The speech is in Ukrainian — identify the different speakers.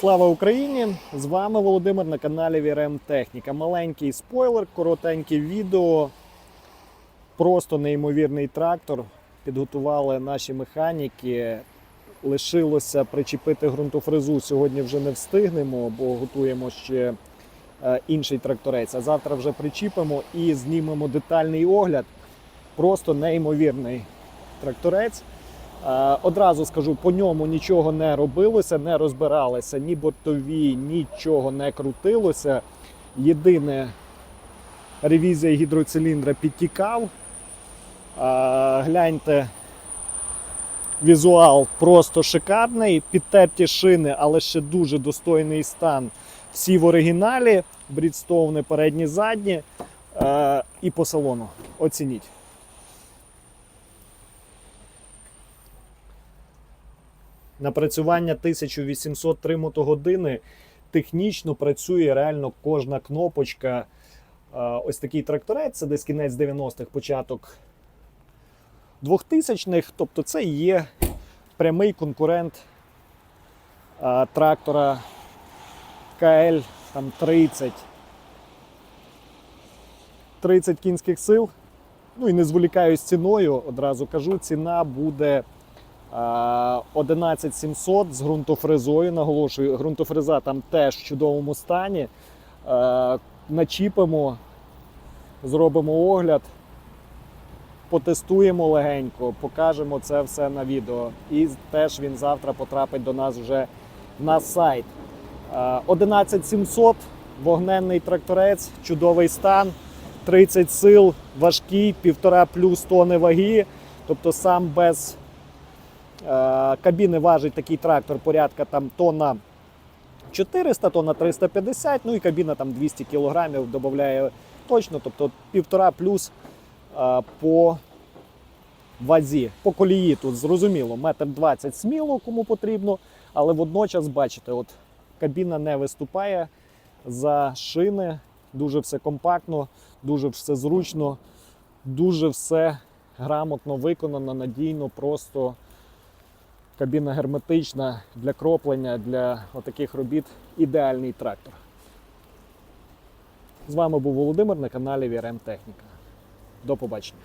Speaker 1: Слава Україні! З вами Володимир на каналі VRM Техніка. Маленький спойлер, коротеньке відео. Просто неймовірний трактор. Підготували наші механіки. Лишилося причепити ґрунтофрезу. Сьогодні вже не встигнемо, бо готуємо ще е, інший тракторець. А завтра вже причіпимо і знімемо детальний огляд. Просто неймовірний тракторець. Е, Одразу скажу, по ньому нічого не робилося, не розбиралося, ні бортові, нічого не крутилося. Єдине, ревізія гідроциліндра підтікав. Е, Гляньте, візуал просто шикарний, підтерті шини, але ще дуже достойний стан. Всі в оригіналі, брідстоуни передні, задні Е, і по салону. Оцініть. Напрацювання 1803 мотогодини. Технічно працює реально кожна кнопочка. Е, Ось такий тракторець, це десь кінець 90-х, початок 2000-х. Тобто це є прямий конкурент е, трактора КЛ там 30. 30 кінських сил. Ну і не зволікаю з ціною, одразу кажу, ціна буде 11700 з ґрунтофрезою. Наголошую, ґрунтофреза там теж в чудовому стані. Начіпимо, зробимо огляд, потестуємо легенько, покажемо це все на відео. І теж він завтра потрапить до нас вже на сайт. 11700, вогненний тракторець, чудовий стан. 30 сил, важкий, півтора плюс тони ваги. Тобто сам без е, кабіни важить такий трактор порядка там тонна 400, тонна 350, ну і кабіна там 200 кілограмів додає точно, тобто півтора плюс е, по вазі. По колії тут зрозуміло, метр 20 сміло, кому потрібно, але водночас, бачите, от кабіна не виступає за шини. Дуже все компактно, дуже все зручно, дуже все грамотно виконано, надійно, просто кабіна герметична для кроплення, для отаких робіт. Ідеальний трактор. З вами був Володимир на каналі VRM Техніка. До побачення.